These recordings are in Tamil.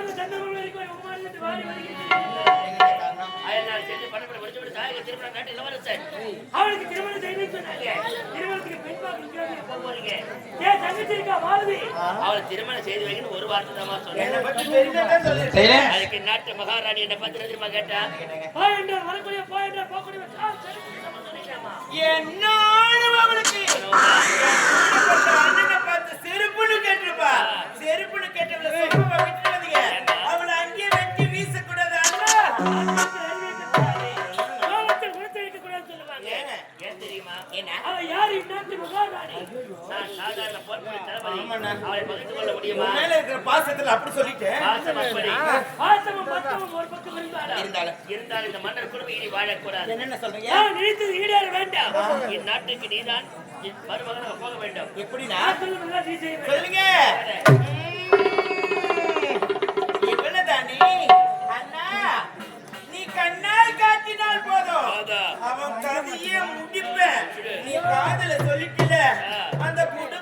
உயர்ந்த சந்தர்ப்பம் வரைக்கும் உமானிட்டு வாரி அவளுக்கு திருமணம் செய்து சொன்னாங்க. திருமணத்துக்கு பின்பாக போவீங்க ஏன் தங்கச்சி திருமணம் செய்து வைக்கணும் ஒரு வார்த்தை தான் சொன்னேன். அதுக்கு நாட்டு மகாராணி என்ன பத்திர திரும்ப கேட்டா? போயிட்டு வரக்கூடிய போயிட்டு போகக்கூடிய என்னோட செருப்புன்னு கேட்டிருப்பா. செருப்புன்னு கேட்டவள செருப்பு அவளை அங்கேயே வெட்டி வீசக்கூடாது பாசத்துல அப்படி சொல்லிட்டேன். இருந்தாலும். இந்த மன்னர் குடும்ப வாழக்கூடாது. என்ன சொல்றீங்க? வேண்டாம். இந்நாட்டுக்கு நீதான் மருமகனாக போக அண்ணா நீ கண்ணால் காத்தினால் போதும். அவன் கதையே முடிப்ப நீ காதல சொல்லிட்டுல அந்த குடும்ப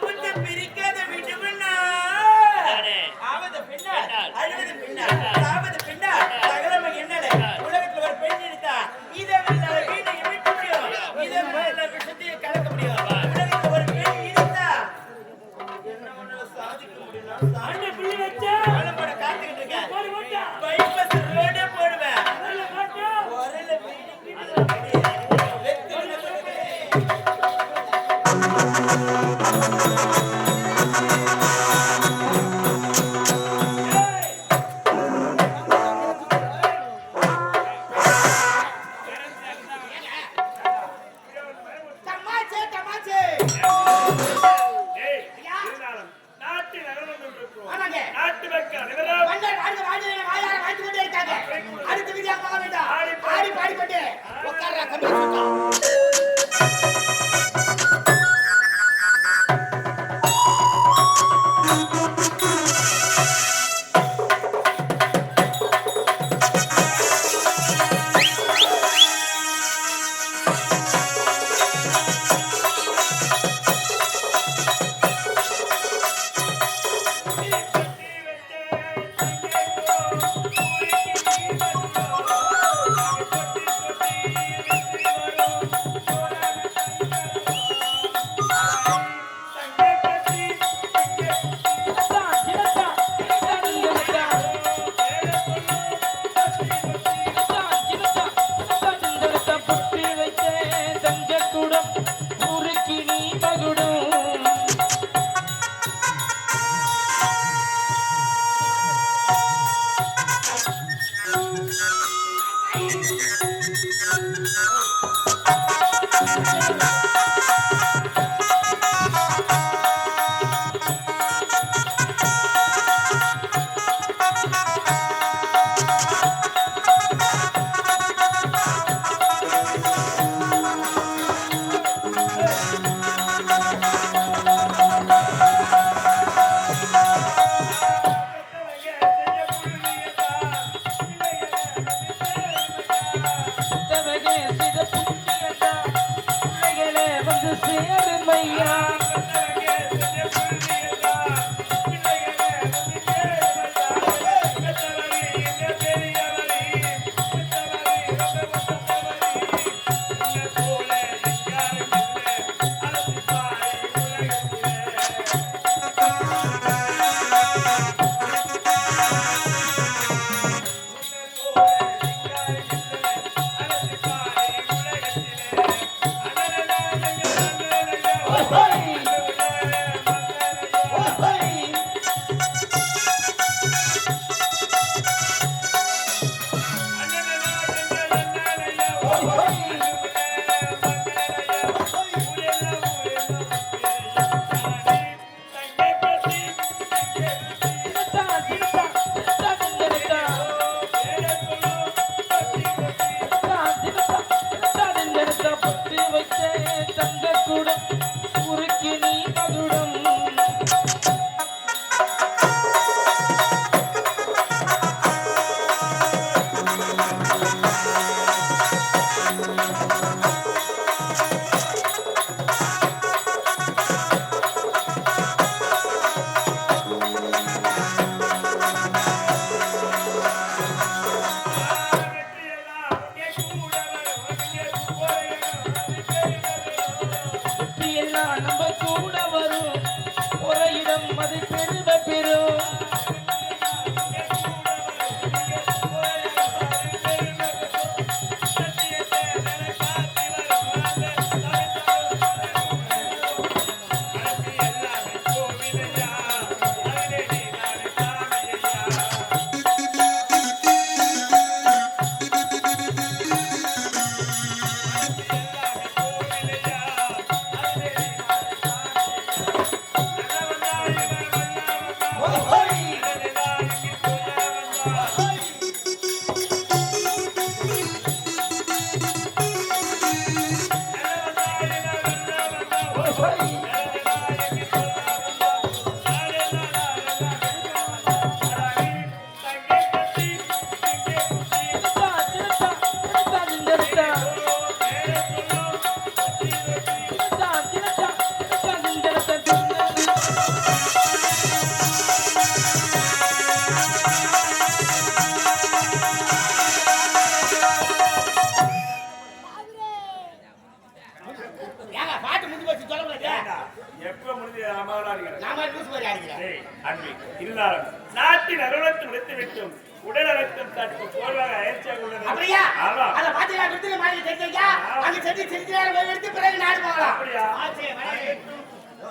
சேருமையா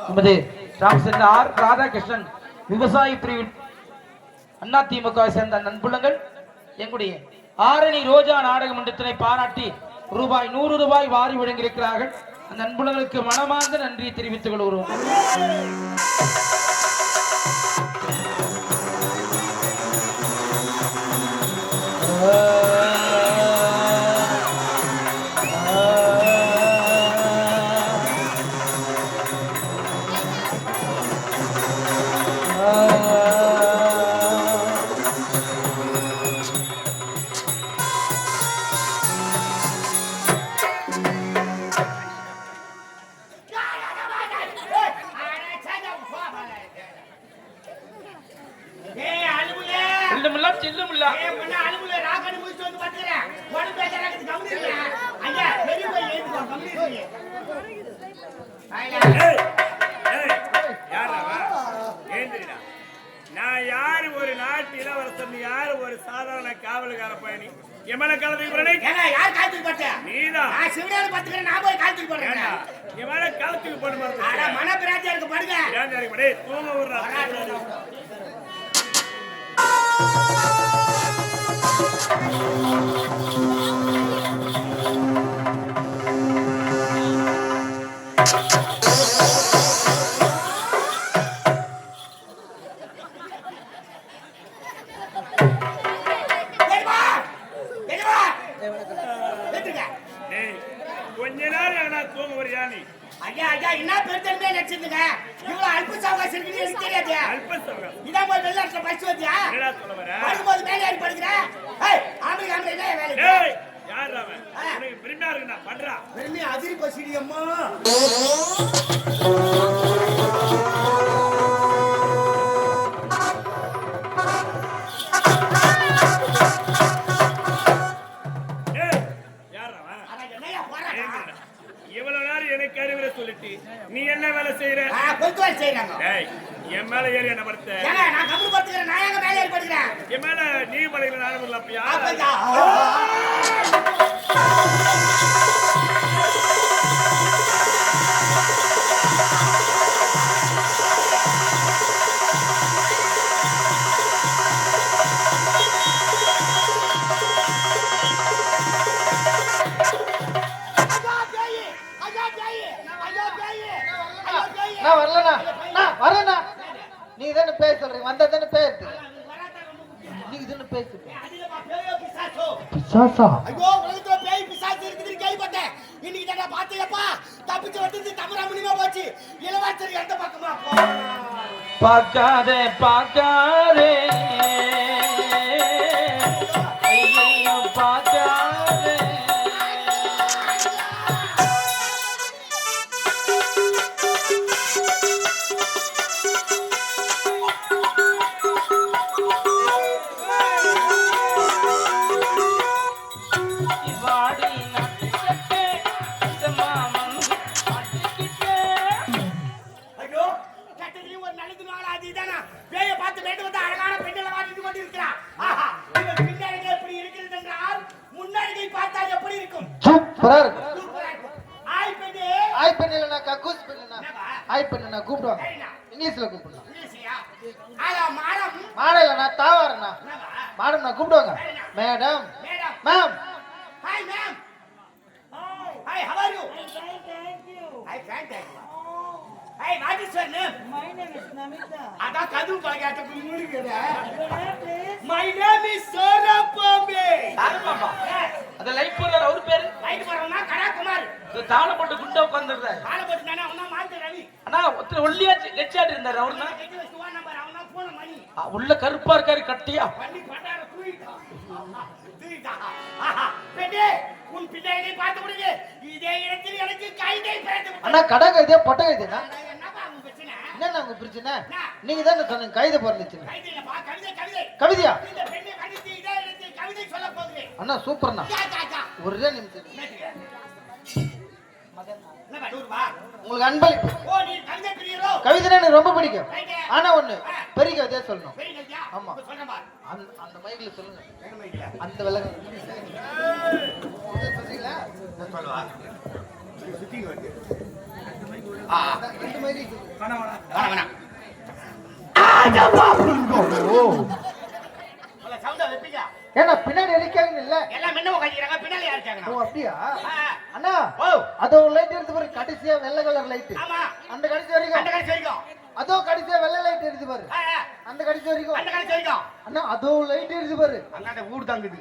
நமது ராமச்சந்திரன் ஆர் ராதாகிருஷ்ணன் விவசாய பிரிவின் அண்ணா திமுகவை சேர்ந்த நண்புள்ளங்கள் எங்களுடைய ஆரணி ரோஜா நாடக மன்றத்தினை பாராட்டி ரூபாய் நூறு ரூபாய் வாரி வழங்கியிருக்கிறார்கள். அந்த நண்புள்ளங்களுக்கு மனமார்ந்த நன்றியை தெரிவித்துக் கொள்கிறோம். சாதாரண காவலுக்கார பயணி எமன காலத்துக்கு பிறகு ஏங்க, யார் காய்ச்சல் போட்டா? நீதான் நான் சிவனாரு பாத்துக்கிறேன், நான் போய் போடுறேன். ஏண்டா எமன காலத்துக்கு போட அட, மாதிரி மனப்பிராந்தியா இருக்கு, படுங்க. தூங்க விடுறா பெரியம்மா, தூங்க வரியா நீ ஐயா, ஐயா, என்ன பெருந்தன்மையா நடிச்சிருந்தீங்க? இவ்வளவு அல்ப சாவகாசம் இருக்குன்னு எனக்கு தெரியாது. அல்ப சொல்றேன் இதான் போய் வெளிநாட்டுல படிச்சு வந்தியா? என்னடா சொல்ல வர படுக்கும்போது மேலே ஏறி படுக்கிற? ஏய், ஆம்பளை, ஆம்பளை, என்ன வேலை இது? டேய் யார் அவன் உனக்கு பிரிண்டா இருக்கு நான் பண்றா பெருமையா அதிரி பசிடி அம்மா. என்ன வேலை செய்யற கொத்து வேலை செய்றாங்க. டேய் என் மேல ஏறி என்ன படுத்த நான் கம்முனு படுத்துக்கிறேன், நான் எங்க மேலே ஏறி படுக்கிறேன்? என் மேல நீ படையில நானும் இல்ல பேச சொல்றீங்க வந்தா தானே பேசு பிசாசோ? சாசா ஐயோ உலகத்துல பேய் பிசாசு இருக்குதுன்னு கேள்விப்பட்டேன். இன்னைக்கு தானே பாத்தியப்பா தப்பிச்சு வந்தது தமரா முடியுமா போச்சு. இளவரசர் எந்த பக்கமா போ பார்க்காதே பார்க்காதே. ஐயையோ, பார்க்காதே madam. Madam. Ma'am. Hi, ma'am. Hi, how are you? Hi, fine, thank you. Hi, what is your name? My name is Namita. அதான் கதவு பழகாட்ட மூடிக்கிற Your name, please? My name is சோரப்பாம்பே சாரப்பாம்பா. அந்த லைட் போடுறாரு அவரு பேரு லைட் போறவனா கடாகுமார் தாளை போட்டு குண்டா உட்காந்துருந்தாரு கால போட்டு நானே அவனா மாத்து ரவி. அண்ணா ஒருத்தர் ஒல்லியாச்சு கெச்சாட்டு இருந்தாரு அவருனா உள்ள கருப்பா இருக்காரு கட்டியா? பண்ணி பட்டார உன் பின்னாடி பார்த்து விடுங்க. இதே இடத்தில் எனக்கு கைதை பிறந்து. அண்ணா கடை கைதே பொட்டை உங்க பிரச்சனை? நீங்க தானே சொன்னீங்க கவிதை கவிதை. கவிதையா? இந்த பெண்ணை கண்டித்து இதே இடத்தில் கவிதை சொல்ல போகிறேன். அண்ணா சூப்பர்ண்ணா. ஒரே நிமிஷம்? உங்களுக்கு அன்பளிப்பு. ஓ, நீ கவிதை எனக்கு ரொம்ப பிடிக்கும். ஆனா ஒண்ணு பெரிய கவிதையா சொல்லணும்? ஆமா. அந்த அந்த மைக்ல சொல்லுங்க? அந்த விலகு சொல்றீங்களா சொல்லவா? அந்த வேணாம், வேணாம். ஏன்னா பின்னாடி அடிக்காங்க இல்ல எல்லாம் முன்ன உட்காந்துக்கிறாங்க, ஓ? அப்படியா. அண்ணா ஓ, அதோ லைட் எடுத்து பாரு கடைசியா வெள்ளை கலர் லைட் ஆமா. அந்த கடைசி அந்த வரைக்கும் கடைசி வரைக்கும். அதோ கடைசியா வெள்ளை லைட். அந்த கடைசி வரைக்கும். அந்த கடைசி வரைக்கும். அண்ணா அதோ லைட் எடுத்து பாரு. அந்தாண்ட வீடு தாங்குது.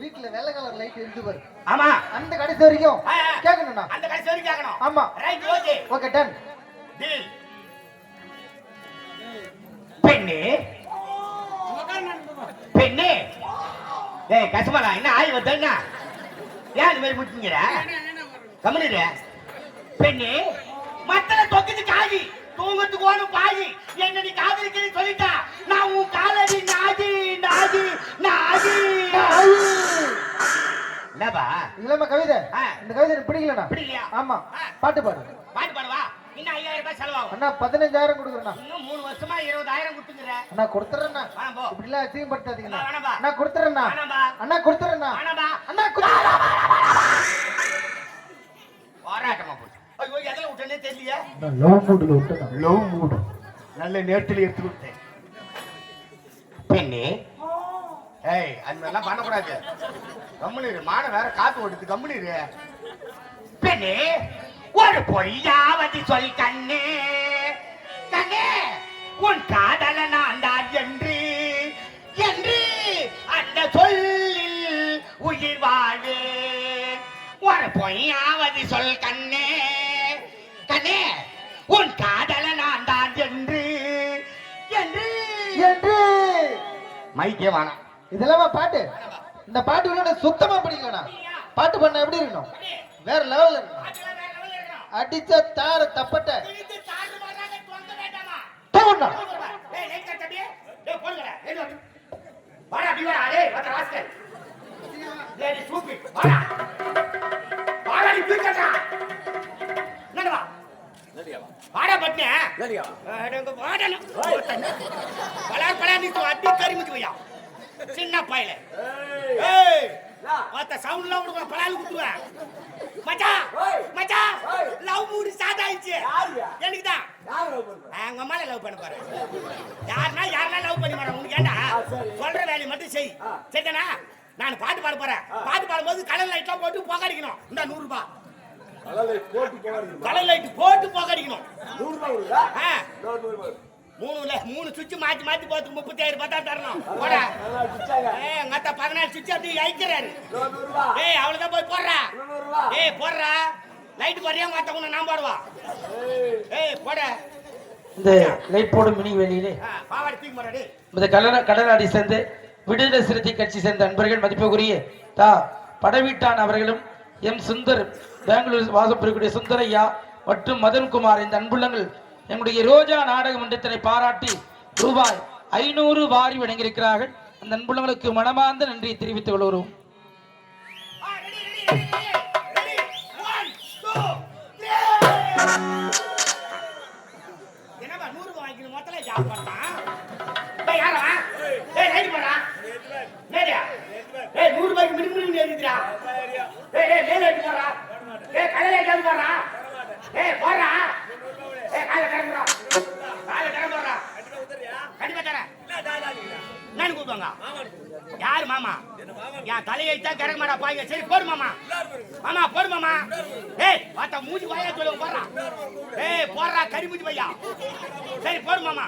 வீட்ல வெள்ளை கலர் லைட் எடுத்து பாரு. ஆமா. அந்த கடைசி வரைக்கும். கேட்கணும்ண்ணா அந்த கடைசி வரைக்கும் கேட்கணும். ஆமா. Right, okay. ஓகே டன் டேய். பெண்ணே. பெண்ணே. டேய் கசமலா என்ன ஆய் வந்த என்ன? ஏன் இந்த மாதிரி முட்டிங்கிற கம்முனிரு பெண்ணே மத்தல தொக்குது காதி தூங்கத்துக்கு ஓடும் பாதி என்ன நீ காதலிக்கிறேன்னு சொல்லிட்டா. நான் உன் காலடி நாதி நாதி நாதி. என்னப்பா இல்லம்மா கவிதை. இந்த கவிதை எனக்கு பிடிக்கலண்ணா. பிடிக்கலையா? ஆமா. பாட்டு பாடு. பாட்டு பாடுவா? இன்னும் ஐயாயிரம் ரூபாய் செலவாகும். அண்ணா பதினஞ்சாயிரம் கொடுக்குறேண்ணா. இன்னும் மூணு வருஷமா இருபதாயிரம் கொடுத்துங்கிற அண்ணா கொடுத்துறேண்ணா. போ இப்படிலாம் அசிங்கப்படுத்தாதீங்கண்ணா. அண்ணா கொடுத்துறேண்ணா. அண்ணா கொடுத்துறேண்ணா. அண்ணா போராட்டமா ஐயோ எதில் விட்டனே தெரியலையே. லவ் மூடுல விட்டுண்ணா லவ் மூடு நல்ல நேரத்தில் எடுத்து விட்டேன் பெண்ணே. ஏய் அந்த மாதிரிலாம் பண்ணக்கூடாது. கம்முனிரு மான வேற காத்து ஓடுது. கம்முனிரு பெண்ணே ஒரு பொய்யாவது சொல் கண்ணே. கண்ணே உன் காதல நான் தான் என்று. என்று அந்த சொல்லில் உயிர் வாழே ஒரு பொய்யாவது சொல் கண்ணே. கண்ணே உன் காதல நான் தான் என்று என்று. என்று. மைக்கே வேணாம் இதெல்லாம் பாட்டு? இந்த பாட்டு எனக்கு சுத்தமா பிடிக்கலண்ணா. பாட்டு பண்ண எப்படி இருக்கணும்? வேற லெவல்ல இருக்கணும். அடிச்ச தார தப்பட்ட. தோணா சின்ன பையல. மத்த சவுண்ட்லாம் கொடுக்க பலால் குத்துவேன் மச்சான் மச்சான் லவ் மூடி ஸ்டார்ட் ஆயிடுச்சு எனக்கு தான் அம்மால லவ் பண்ண போறேன். யாருன்னா யாருன்னா லவ் பண்ணி மாட்டேன் உனக்கு ஏண்டா? சொல்ற வேலையை மட்டும் செய். சரிதானா? நான் பாட்டு பாட போறேன். பாட்டு பாடும்போது கலர் லைட்லாம் போட்டு போகாடிக்கணும். இந்த நூறு ரூபாய். கலர் லைட் போட்டு போகாடிக்கணும் ஆ. மூணுல மூணு சுவிட்ச் மாத்தி மாத்தி போட்டு முப்பத்தாயிரம் ரூபாய் தான் தரணும். போட. ஏய் எங்க அத்தா பதினாலு சுவிட்ச் அப்படியே அழிக்கிறாரு. ஏய் அவ்வளவுதான் போய் போடுறா. ஏய் போடுறா. லைட் போறியா மாத்த உன்னை நான் போடுவா? ஏய். போட. இந்த லைட் போடும் மினி வெளியிலே இந்த கடல கடலாடி சேர்ந்து விடுதலை சிறுத்தை கட்சி சேர்ந்த அன்பர்கள் மதிப்புக்குரிய தா படவீட்டான் அவர்களும் எம் சுந்தர் பெங்களூர் வாசம் பெறக்கூடிய சுந்தரையா மற்றும் மதன்குமார் இந்த அன்புள்ளங்கள் எங்களுடைய ரோஜா நாடக மன்றத்தினை பாராட்டி ரூபாய் ஐநூறு வாரி வழங்கியிருக்கிறார்கள் அந்த அன்புள்ளங்களுக்கு மனமார்ந்த நன்றியை தெரிவித்துக் கொள்கிறோம். ஆ, ready, ready, ready, நூறு ரூபாய் வாங்கிக்கணும் மொத்தல ஏய் ஏய் நூறு ரூபாய்க்கு மினி மினி ஏறிடுறா ஏய் ஏய் மேல ஏறி போடா. கால கால கண்டிப்பா தரேன். கூப்பிடுவாங்க? யார் மாமா? என் தலையை தான் பாய்ங்க சரி போடு மாமா. மாமா போடு மாமா. ஏய் பார்த்தா மூஞ்சி வாயா சொல்லுங்க போடுறா ஏய் போடுறா கறி மூஞ்சி பையா. சரி போடு மாமா.